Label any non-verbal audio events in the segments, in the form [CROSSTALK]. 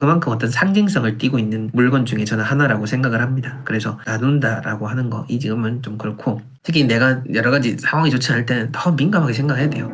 그만큼 어떤 상징성을 띠고 있는 물건 중에 저는 하나라고 생각을 합니다. 그래서 나눈다라고 하는 거 이 지금은 좀 그렇고 특히 내가 여러 가지 상황이 좋지 않을 때는 더 민감하게 생각해야 돼요.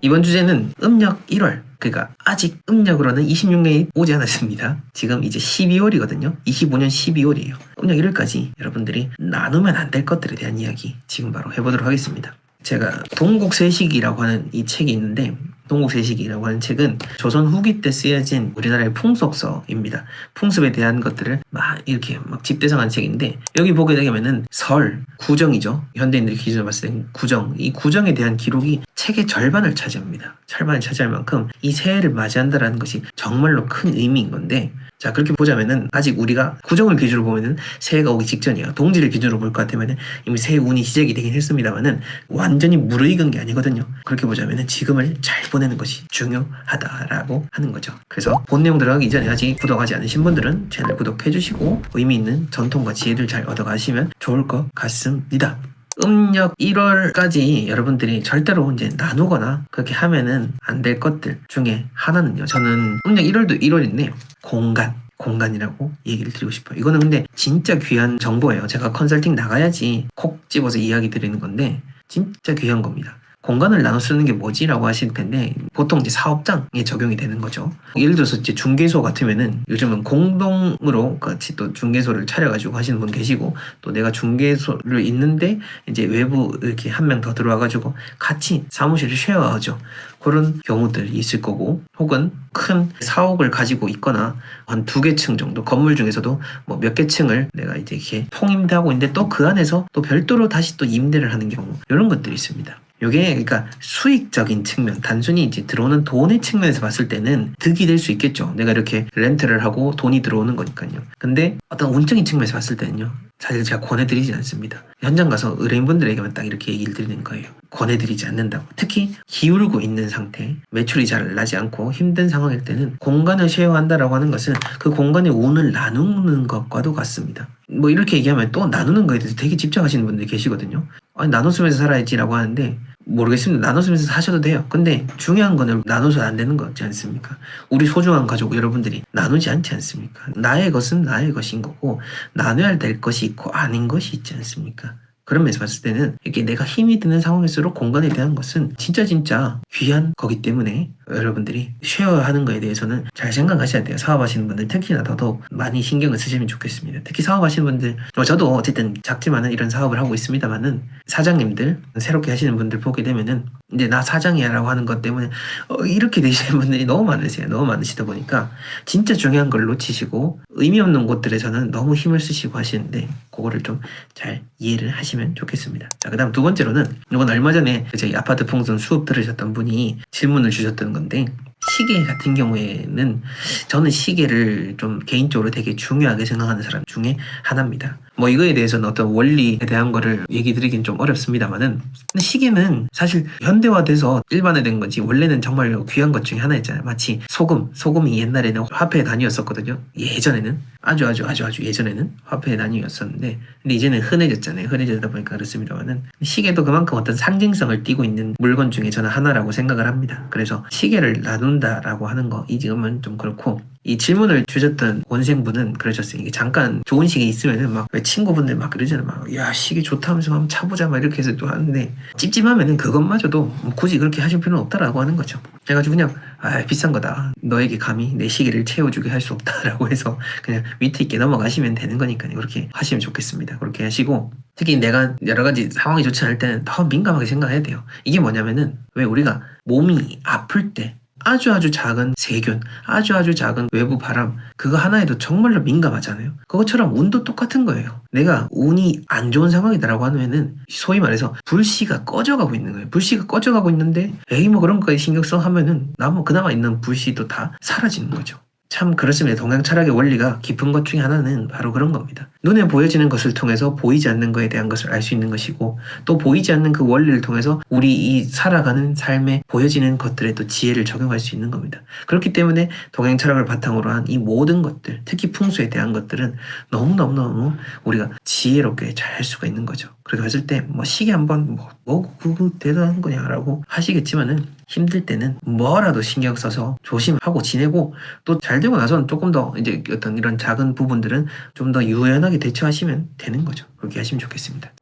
이번 주제는 음력 1월. 그러니까 아직 음력으로는 26년이 오지 않았습니다. 지금 이제 12월이거든요. 25년 12월이에요. 음력 1월까지 여러분들이 나누면 안 될 것들에 대한 이야기 지금 바로 해보도록 하겠습니다. 제가 동국세식이라고 하는 이 책이 있는데 동국세식이라고 하는 책은 조선 후기 때 쓰여진 우리나라의 풍속서입니다. 풍습에 대한 것들을 막 이렇게 막 집대성한 책인데 여기 보게 되면은 설, 구정이죠. 현대인들 기준으로 봤을 때 구정, 이 구정에 대한 기록이 책의 절반을 차지합니다. 절반을 차지할 만큼 이 새해를 맞이한다라는 것이 정말로 큰 의미인 건데 자 그렇게 보자면은 아직 우리가 구정을 기준으로 보면은 새해가 오기 직전이에요. 동지를 기준으로 볼 것 같으면은 이미 새해 운이 시작이 되긴 했습니다만은 완전히 무르익은 게 아니거든요. 그렇게 보자면은 지금을 잘 보내는 것이 중요하다라고 하는 거죠. 그래서 본 내용 들어가기 전에 아직 구독하지 않으신 분들은 채널 구독해 주시고 의미 있는 전통과 지혜를 잘 얻어가시면 좋을 것 같습니다. 음력 1월까지 여러분들이 절대로 이제 나누거나 그렇게 하면은 안 될 것들 중에 하나는요. 저는 음력 1월도 1월인데 공간. 공간이라고 얘기를 드리고 싶어요. 이거는 근데 진짜 귀한 정보예요. 제가 컨설팅 나가야지 콕 집어서 이야기 드리는 건데 진짜 귀한 겁니다. 공간을 나눠 쓰는 게 뭐지라고 하실 텐데 보통 이제 사업장에 적용이 되는 거죠. 예를 들어서 이제 중개소 같으면은 요즘은 공동으로 같이 또 중개소를 차려가지고 하시는 분 계시고 또 내가 중개소를 있는데 이제 외부 이렇게 한 명 더 들어와가지고 같이 사무실을 쉐어하죠. 그런 경우들이 있을 거고 혹은 큰 사옥을 가지고 있거나 한 두 개 층 정도 건물 중에서도 뭐 몇 개 층을 내가 이제 이렇게 통임대하고 있는데 또 그 안에서 또 별도로 다시 또 임대를 하는 경우 이런 것들이 있습니다. 요게 그러니까 수익적인 측면 단순히 이제 들어오는 돈의 측면에서 봤을 때는 득이 될 수 있겠죠. 내가 이렇게 렌트를 하고 돈이 들어오는 거니까요. 근데 어떤 운적인 측면에서 봤을 때는요. 사실 제가 권해드리지 않습니다. 현장 가서 의뢰인분들에게만 딱 이렇게 얘기를 드리는 거예요. 권해드리지 않는다고. 특히 기울고 있는 상태, 매출이 잘 나지 않고 힘든 상황일 때는 공간을 쉐어한다라고 하는 것은 그 공간의 운을 나누는 것과도 같습니다. 뭐 이렇게 얘기하면 또 나누는 거에 대해서 되게 집착하시는 분들이 계시거든요. 아니, 나눠 쓰면서 살아야지라고 하는데 모르겠습니다. 나눠 쓰면서 사셔도 돼요. 근데 중요한 거는 나눠서 안 되는 거지 않습니까? 우리 소중한 가족 여러분들이 나누지 않지 않습니까? 나의 것은 나의 것인 거고 나눠야 될 것이 있고 아닌 것이 있지 않습니까? 그런 면에서 봤을 때는 이게 내가 힘이 드는 상황일수록 공간에 대한 것은 진짜 진짜 귀한 거기 때문에 여러분들이 쉐어하는 거에 대해서는 잘 생각하셔야 돼요. 사업하시는 분들 특히나 더더욱 많이 신경을 쓰시면 좋겠습니다. 특히 사업하시는 분들 어, 저도 어쨌든 작지만은 이런 사업을 하고 있습니다만은 사장님들 새롭게 하시는 분들 보게 되면은 이제 나 사장이야라고 하는 것 때문에 어, 이렇게 되시는 분들이 너무 많으세요. 너무 많으시다 보니까 진짜 중요한 걸 놓치시고 의미 없는 곳들에서는 너무 힘을 쓰시고 하시는데 그거를 좀 잘 이해를 하시면 좋겠습니다. 자, 그 다음 두 번째로는 이건 얼마 전에 저희 아파트 풍선 수업 들으셨던 분이 질문을 주셨던 건데 시계 같은 경우에는 저는 시계를 좀 개인적으로 되게 중요하게 생각하는 사람 중에 하나입니다. 뭐 이거에 대해서는 어떤 원리에 대한 거를 얘기 드리긴 좀 어렵습니다만은 시계는 사실 현대화돼서 일반화된 건지 원래는 정말 귀한 것 중에 하나였잖아요. 마치 소금, 소금이 옛날에는 화폐의 단위였었거든요. 예전에는 아주 아주 아주 아주 예전에는 화폐의 단위였었는데 근데 이제는 흔해졌잖아요. 흔해지다 보니까 그렇습니다만은 시계도 그만큼 어떤 상징성을 띠고 있는 물건 중에 저는 하나라고 생각을 합니다. 그래서 시계를 나눈다라고 하는 거 이 지금은 좀 그렇고 이 질문을 주셨던 원생분은 그러셨어요. 이게 잠깐 좋은 시계 있으면은 막 왜 친구분들 막 그러잖아요. 막 야 시계 좋다면서 한번 차보자 막 이렇게 해서 또 하는데 찝찝하면은 그것마저도 뭐 굳이 그렇게 하실 필요는 없다라고 하는 거죠. 그래가지고 그냥 아 비싼 거다. 너에게 감히 내 시계를 채워주게 할 수 없다라고 해서 그냥 위트 있게 넘어가시면 되는 거니까요. 그렇게 하시면 좋겠습니다. 그렇게 하시고 특히 내가 여러 가지 상황이 좋지 않을 때는 더 민감하게 생각해야 돼요. 이게 뭐냐면은 왜 우리가 몸이 아플 때 아주 아주 작은 세균, 아주 아주 작은 외부 바람, 그거 하나에도 정말로 민감하잖아요. 그것처럼 운도 똑같은 거예요. 내가 운이 안 좋은 상황이다라고 하면은 소위 말해서 불씨가 꺼져가고 있는 거예요. 불씨가 꺼져가고 있는데 에이 뭐 그런 거에 신경 써 하면은 나뭐 그나마 있는 불씨도 다 사라지는 거죠. 참 그렇습니다. 동양 철학의 원리가 깊은 것 중에 하나는 바로 그런 겁니다. 눈에 보여지는 것을 통해서 보이지 않는 것에 대한 것을 알 수 있는 것이고 또 보이지 않는 그 원리를 통해서 우리 이 살아가는 삶에 보여지는 것들에 또 지혜를 적용할 수 있는 겁니다. 그렇기 때문에 동행 철학을 바탕으로 한 이 모든 것들, 특히 풍수에 대한 것들은 너무너무너무 우리가 지혜롭게 잘 할 수가 있는 거죠. 그렇게 봤을 때 뭐 시계 한번 뭐, 뭐 그거 대단한 거냐라고 하시겠지만은 힘들 때는 뭐라도 신경 써서 조심하고 지내고 또 잘 되고 나서는 조금 더 이제 어떤 이런 작은 부분들은 좀 더 유연하게 대처하시면 되는 거죠. 그렇게 하시면 좋겠습니다.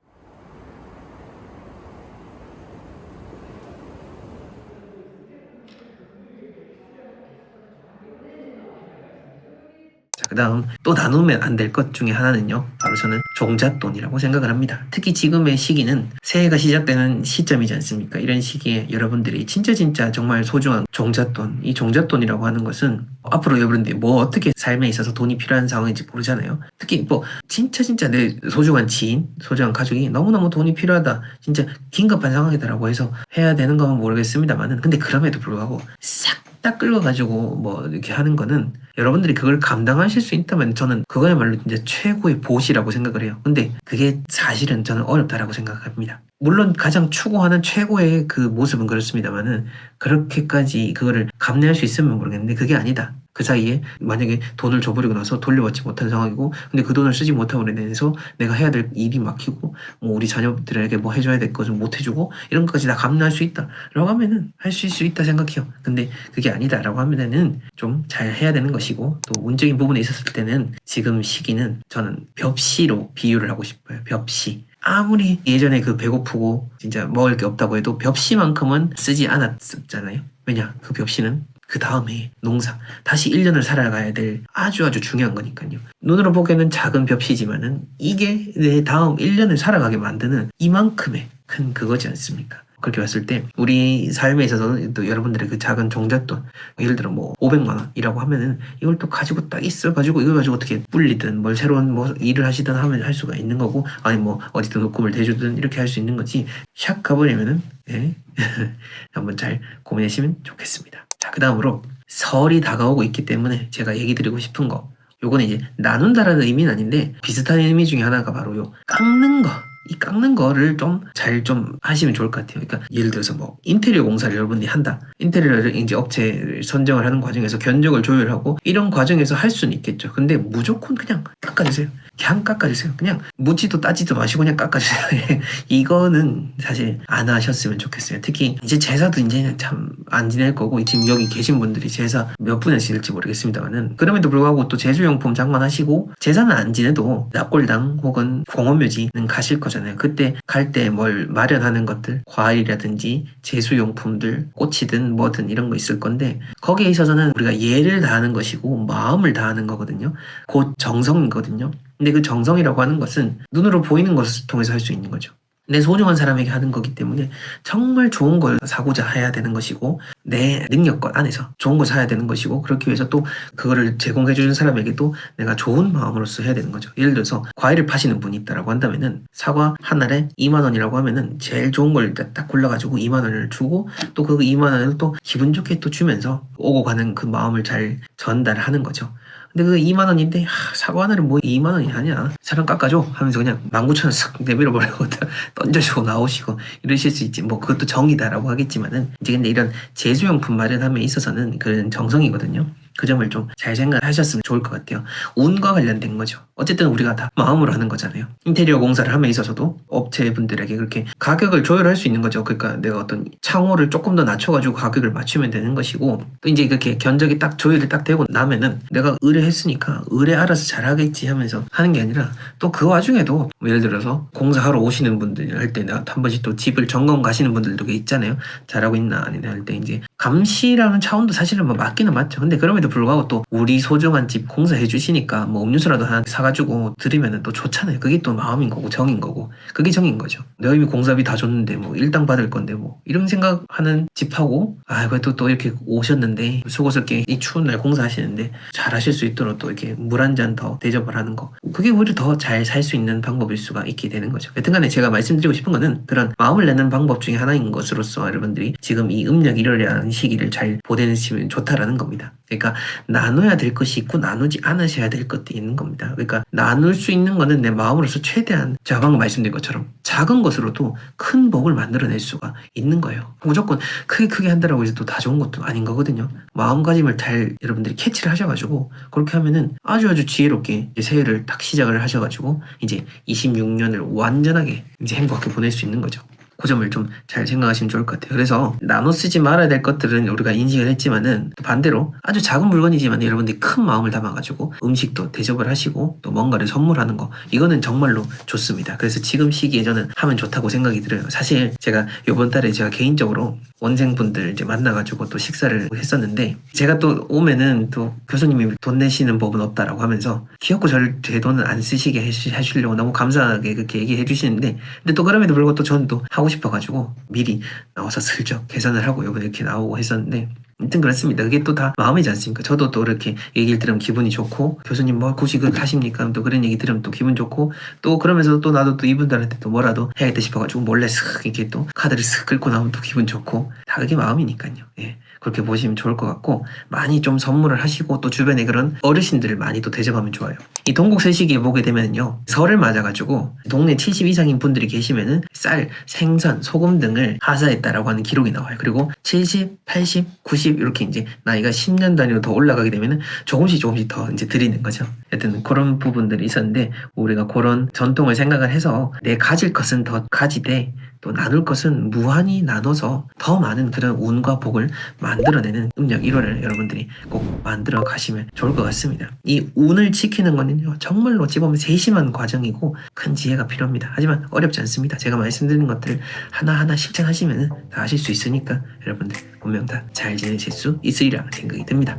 자, 그 다음 또 나누면 안 될 것 중에 하나는요. 바로 저는 종잣돈이라고 생각을 합니다. 특히 지금의 시기는 새해가 시작되는 시점이지 않습니까? 이런 시기에 여러분들이 진짜 진짜 정말 소중한 종잣돈, 이 종잣돈이라고 하는 것은 앞으로 여러분들이 뭐 어떻게 삶에 있어서 돈이 필요한 상황인지 모르잖아요. 특히 뭐 진짜 진짜 내 소중한 지인, 소중한 가족이 너무너무 돈이 필요하다. 진짜 긴급한 상황이다라고 해서 해야 되는 건 모르겠습니다만은 근데 그럼에도 불구하고 싹 딱 끌어가지고 뭐 이렇게 하는 거는 여러분들이 그걸 감당하실 수 있다면 저는 그거야말로 진짜 최고의 보시라고 생각을 해요. 근데 그게 사실은 저는 어렵다라고 생각합니다. 물론 가장 추구하는 최고의 그 모습은 그렇습니다만은 그렇게까지 그거를 감내할 수 있으면 모르겠는데 그게 아니다. 그 사이에 만약에 돈을 줘버리고 나서 돌려받지 못한 상황이고 근데 그 돈을 쓰지 못함으로 인해서 내가 해야 될 일이 막히고 뭐 우리 자녀들에게 뭐 해줘야 될거좀못 해주고 이런 것까지 다 감내할 수 있다 라고 하면은 할수 있다 생각해요. 근데 그게 아니다 라고 하면은 좀 잘 해야 되는 것이고 또 운적인 부분에 있었을 때는 지금 시기는 저는 벽시로 비유를 하고 싶어요. 벽시 아무리 예전에 그 배고프고 진짜 먹을 게 없다고 해도 벽시만큼은 쓰지 않았잖아요 왜냐 그 벽시는 그 다음에 농사 다시 1년을 살아가야 될 아주 아주 중요한 거니까요. 눈으로 보기에는 작은 벽시지만은 이게 내 다음 1년을 살아가게 만드는 이만큼의 큰 그거지 않습니까? 그렇게 봤을 때 우리 삶에 있어서는 또 여러분들의 그 작은 종잣돈 예를 들어 뭐 500만 원이라고 하면은 이걸 또 가지고 딱 있어 가지고 이걸 가지고 어떻게 불리든 뭘 새로운 뭐 일을 하시든 하면 할 수가 있는 거고 아니 뭐 어디든 녹음을 대주든 이렇게 할 수 있는 거지 샥 가버리면은 예 [LAUGHS] 한번 잘 고민하시면 좋겠습니다. 자, 그 다음으로 설이 다가오고 있기 때문에 제가 얘기 드리고 싶은 거. 요거는 이제 나눈다라는 의미는 아닌데 비슷한 의미 중에 하나가 바로 요 깎는 거. 이 깎는 거를 좀잘좀 하시면 좋을 것 같아요. 그러니까 예를 들어서 뭐 인테리어 공사를 여러분들이 한다. 인테리어를 이제 업체를 선정을 하는 과정에서 견적을 조율하고 이런 과정에서 할 수는 있겠죠. 근데 무조건 그냥 깎아주세요. 그냥 깎아주세요. 그냥 묻지도 따지도 마시고 그냥 깎아주세요. [LAUGHS] 이거는 사실 안 하셨으면 좋겠어요. 특히 이제 제사도 이제는 참 안 지낼 거고 지금 여기 계신 분들이 제사 몇 분을 지낼지 모르겠습니다만은 그럼에도 불구하고 또 제수용품 장만하시고 제사는 안 지내도 납골당 혹은 공원묘지는 가실 거잖아요. 그때 갈 때 뭘 마련하는 것들 과일이라든지 제수용품들 꽃이든 뭐든 이런 거 있을 건데 거기에 있어서는 우리가 예를 다하는 것이고 마음을 다하는 거거든요. 곧 정성이거든요. 근데 그 정성이라고 하는 것은 눈으로 보이는 것을 통해서 할 수 있는 거죠. 내 소중한 사람에게 하는 거기 때문에 정말 좋은 걸 사고자 해야 되는 것이고 내 능력껏 안에서 좋은 걸 사야 되는 것이고 그렇기 위해서 또 그거를 제공해 주는 사람에게도 내가 좋은 마음으로서 해야 되는 거죠. 예를 들어서 과일을 파시는 분이 있다라고 한다면은 사과 한 알에 2만 원이라고 하면은 제일 좋은 걸 딱 골라가지고 2만 원을 주고 또 그 2만 원을 또 기분 좋게 또 주면서 오고 가는 그 마음을 잘 전달하는 거죠. 근데 그 2만 원인데 하, 사과 하나를 뭐 2만 원이 아니야. 사람 깎아줘 하면서 그냥 19,000원 싹 내밀어 버리고 [LAUGHS] 던져주고 나오시고 이러실 수 있지. 뭐 그것도 정이다라고 하겠지만은 이제 근데 이런 제수용품 마련함에 있어서는 그런 정성이거든요. 그 점을 좀 잘 생각하셨으면 좋을 것 같아요. 운과 관련된 거죠 어쨌든 우리가 다 마음으로 하는 거잖아요. 인테리어 공사를 함에 있어서도 업체분들에게 그렇게 가격을 조율할 수 있는 거죠. 그러니까 내가 어떤 창호를 조금 더 낮춰가지고 가격을 맞추면 되는 것이고 또 이제 그렇게 견적이 딱 조율이 딱 되고 나면은 내가 의뢰했으니까 의뢰 알아서 잘하겠지 하면서 하는 게 아니라 또 그 와중에도 뭐 예를 들어서 공사하러 오시는 분들 할 때 한 번씩 또 집을 점검 가시는 분들도 있잖아요. 잘하고 있나 아니나 할때 이제 감시라는 차원도 사실은 뭐 맞기는 맞죠. 근데 그럼에도 불구하고 또 우리 소중한 집 공사해 주시니까 뭐 음료수라도 하나 사가 지고 드리면은 또 좋잖아요. 그게 또 마음인 거고 정인 거고. 그게 정인 거죠. 내가 이미 공사비 다 줬는데 뭐 일당 받을 건데 뭐 이런 생각하는 집하고 아 그래도 또 이렇게 오셨는데 수고스럽게 이 추운 날 공사하시는데 잘 하실 수 있도록 또 이렇게 물 한 잔 더 대접을 하는 거. 그게 오히려 더 잘 살 수 있는 방법일 수가 있게 되는 거죠. 여튼간에 제가 말씀드리고 싶은 거는 그런 마음을 내는 방법 중에 하나인 것으로서 여러분들이 지금 이 음력 1월이라는 시기를 잘 보내시면 좋다라는 겁니다 그러니까 나눠야 될 것이 있고 나누지 않으셔야 될 것도 있는 겁니다. 그러니까 나눌 수 있는 거는 내 마음으로서 최대한 제가 방금 말씀드린 것처럼 작은 것으로도 큰 복을 만들어낼 수가 있는 거예요. 무조건 크게 크게 한다라고 해서 또다 좋은 것도 아닌 거거든요. 마음가짐을 잘 여러분들이 캐치를 하셔가지고 그렇게 하면은 아주 아주 지혜롭게 새해를 딱 시작을 하셔가지고 이제 26년을 완전하게 이제 행복하게 보낼 수 있는 거죠. 그 점을 좀 잘 생각하시면 좋을 것 같아요. 그래서 나눠 쓰지 말아야 될 것들은 우리가 인식을 했지만은 또 반대로 아주 작은 물건이지만 여러분들이 큰 마음을 담아가지고 음식도 대접을 하시고 또 뭔가를 선물하는 거 이거는 정말로 좋습니다. 그래서 지금 시기에 저는 하면 좋다고 생각이 들어요. 사실 제가 이번 달에 제가 개인적으로 원생분들 이제 만나가지고 또 식사를 했었는데 제가 또 오면은 또 교수님이 돈 내시는 법은 없다라고 하면서 귀엽고 절제 돈은 안 쓰시게 해주- 해주려고 너무 감사하게 그렇게 얘기해 주시는데 근데 또 그럼에도 불구하고 또 저는 또 하고 싶어가지고 미리 나와서 슬쩍 계산을 하고 이번에 이렇게 나오고 했었는데 아무튼 그렇습니다. 그게 또 다 마음이지 않습니까? 저도 또 이렇게 얘기를 들으면 기분이 좋고 교수님 뭐 굳이 그렇게 하십니까? 또 그런 얘기 들으면 또 기분 좋고 또 그러면서 또 나도 또 이분들한테 또 뭐라도 해야겠다 싶어가지고 몰래 슥 이렇게 또 카드를 슥 긁고 나오면 또 기분 좋고 다 그게 마음이니까요. 예. 그렇게 보시면 좋을 것 같고 많이 좀 선물을 하시고 또 주변에 그런 어르신들을 많이 또 대접하면 좋아요. 이 동국세시기에 보게 되면요 설을 맞아가지고 동네 70 이상인 분들이 계시면은 쌀, 생선, 소금 등을 하사했다라고 하는 기록이 나와요. 그리고 70, 80, 90 이렇게 이제 나이가 10년 단위로 더 올라가게 되면은 조금씩 조금씩 더 이제 드리는 거죠. 하여튼 그런 부분들이 있었는데 우리가 그런 전통을 생각을 해서 내 가질 것은 더 가지되 또 나눌 것은 무한히 나눠서 더 많은 그런 운과 복을 만들어내는 음력 1월을 여러분들이 꼭 만들어 가시면 좋을 것 같습니다. 이 운을 지키는 거는요, 정말로 어찌 보면 세심한 과정이고 큰 지혜가 필요합니다. 하지만 어렵지 않습니다. 제가 말씀드린 것들 하나하나 실천하시면 다 하실 수 있으니까 여러분들 분명 다 잘 지내실 수 있으리라 생각이 듭니다.